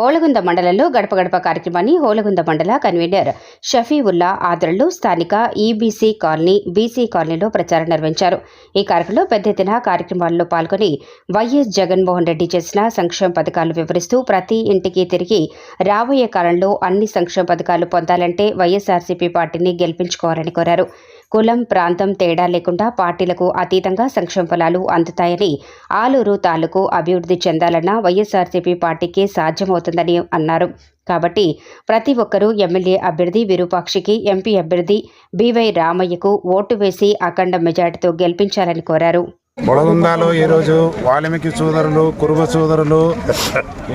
హోలగుంద మండలంలో గడప గడప కార్యక్రమాన్ని హోలగుంద మండల కన్వీనర్ షఫీవుల్లా ఆధ్వర్యంలో స్థానిక ఈబీసీ కాలనీ బీసీ కాలనీలో ప్రచారం నిర్వహించారు. ఈ కార్యక్రమంలో పెద్ద ఎత్తున కార్యక్రమాల్లో పాల్గొని వైఎస్ జగన్మోహన్ రెడ్డి చేసిన సంక్షేమ పథకాలు వివరిస్తూ ప్రతి ఇంటికి తిరిగి రాబోయే కాలంలో అన్ని సంక్షేమ పథకాలు పొందాలంటే వైఎస్ఆర్సీపీ పార్టీని గెలిపించుకోవాలని కోరారు. కులం ప్రాంతం తేడా లేకుండా పార్టీలకు అతీతంగా సంక్షేమ ఫలాలు అందుతాయని ఆలూరు తాలూకు అభివృద్ధి చెందాలన్న వైఎస్ఆర్సీపీ పార్టీకి సాధ్యమవుతుందని అన్నారు. కాబట్టి ప్రతి ఒక్కరూ ఎమ్మెల్యే అభ్యర్థి విరూపాక్షికి ఎంపీ అభ్యర్థి బివై రామయ్యకు ఓటు వేసి అఖండ మెజార్టీతో గెలిపించాలని కోరారు. బొడగుందాలో ఈరోజు వాల్మీకి సోదరులు కురుబ సోదరులు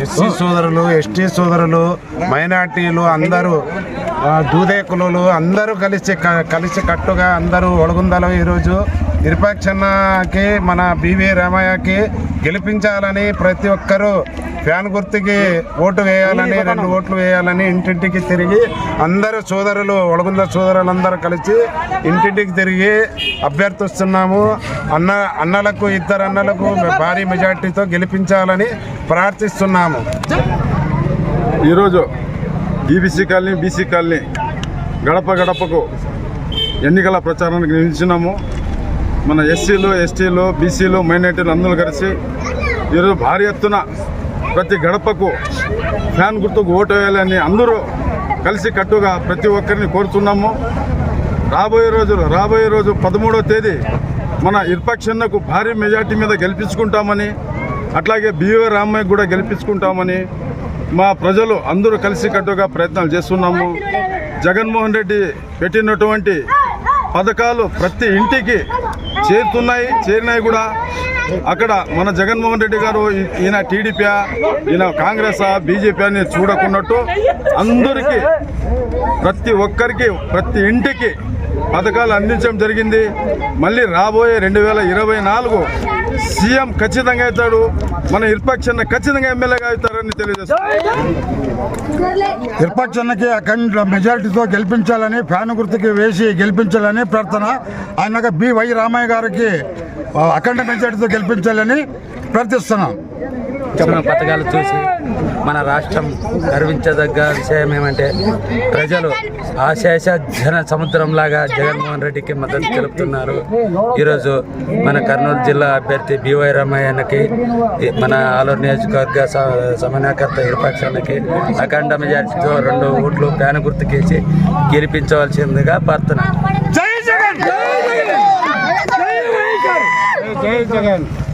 ఎస్సీ సోదరులు ఎస్టీ సోదరులు మైనార్టీలు అందరూ దూదే కులులు అందరూ కలిసి కలిసి కట్టుగా అందరూ ఒడగుందాలో ఈరోజు. నిరపక్షణకి మన బివి రామయ్యకి గెలిపించాలని ప్రతి ఒక్కరూ ఫ్యాన్ గుర్తుకి ఓటు వేయాలని రెండు ఓట్లు వేయాలని ఇంటింటికి తిరిగి అందరూ సోదరులు ఒడగుంద సోదరులందరూ కలిసి ఇంటింటికి తిరిగి అభ్యర్థిస్తున్నాము. అన్న అన్నలకు ఇద్దరు అన్నలకు భారీ మెజార్టీతో గెలిపించాలని ప్రార్థిస్తున్నాము. ఈరోజు ఈబీసీ కాలనీ బీసీ కాలనీ గడప గడపకు ఎన్నికల ప్రచారానికి నిలిచినాము. మన ఎస్సీలు ఎస్టీలు బీసీలు మైనార్టీలు అందరూ కలిసి ఈరోజు భారీ ఎత్తున ప్రతి గడపకు ఫ్యాన్ గుర్తుకు ఓటు వేయాలని అందరూ కలిసి కట్టుగా ప్రతి ఒక్కరిని కోరుతున్నాము. రాబోయే రోజులు రాబోయే రోజు పదమూడవ తేదీ మన ఇర్పక్షన్నకు భారీ మెజార్టీ మీద గెలిపించుకుంటామని అట్లాగే బిఓ రామయ్య కూడా గెలిపించుకుంటామని మా ప్రజలు అందరూ కలిసి కట్టుగా ప్రయత్నాలు చేస్తున్నాము. జగన్మోహన్ రెడ్డి పెట్టినటువంటి పథకాలు ప్రతి ఇంటికి చేరుతున్నాయి చేరినాయి కూడా. అక్కడ మన జగన్మోహన్ రెడ్డి గారు ఈయన టీడీపీ ఈయన కాంగ్రెస్ బీజేపీ అని చూడకున్నట్టు అందరికీ ప్రతి ఒక్కరికి ప్రతి ఇంటికి పథకాలు అందించడం జరిగింది. మళ్ళీ రాబోయే రెండు వేల ఇరవై నాలుగు సీఎం ఖచ్చితంగా అవుతాడు. మన ఇర్పక్షన్న ఖచ్చితంగా ఎమ్మెల్యేగా అవుతారని తెలియజేస్తారు విపక్షానికి అఖండ మెజారిటీతో గెలిపించాలని ఫ్యాన్ గుర్తుకి వేసి గెలిపించాలని ప్రార్థన. ఆయన బి వై రామయ్య గారికి అఖండ మెజారిటీతో గెలిపించాలని ప్రార్థిస్తున్నాం. సంక్షేమ పథకాలు చూసి మన రాష్ట్రం గర్వించదగ్గ విషయం ఏమంటే ప్రజలు ఆశేష జన సముద్రంలాగా జగన్మోహన్ రెడ్డికి మద్దతు తెలుపుతున్నారు. ఈరోజు మన కర్నూలు జిల్లా అభ్యర్థి బివై రమయ్యకి మన ఆలూరు నియోజకవర్గ స- సమన్వయకర్త ఇరుపక్షాలకి అఖండ మెజార్టీతో రెండు ఓట్లు ప్యాన గుర్తుకేసి గెలిపించవలసిందిగా ప్రార్థన. జై జగన్! 사회자간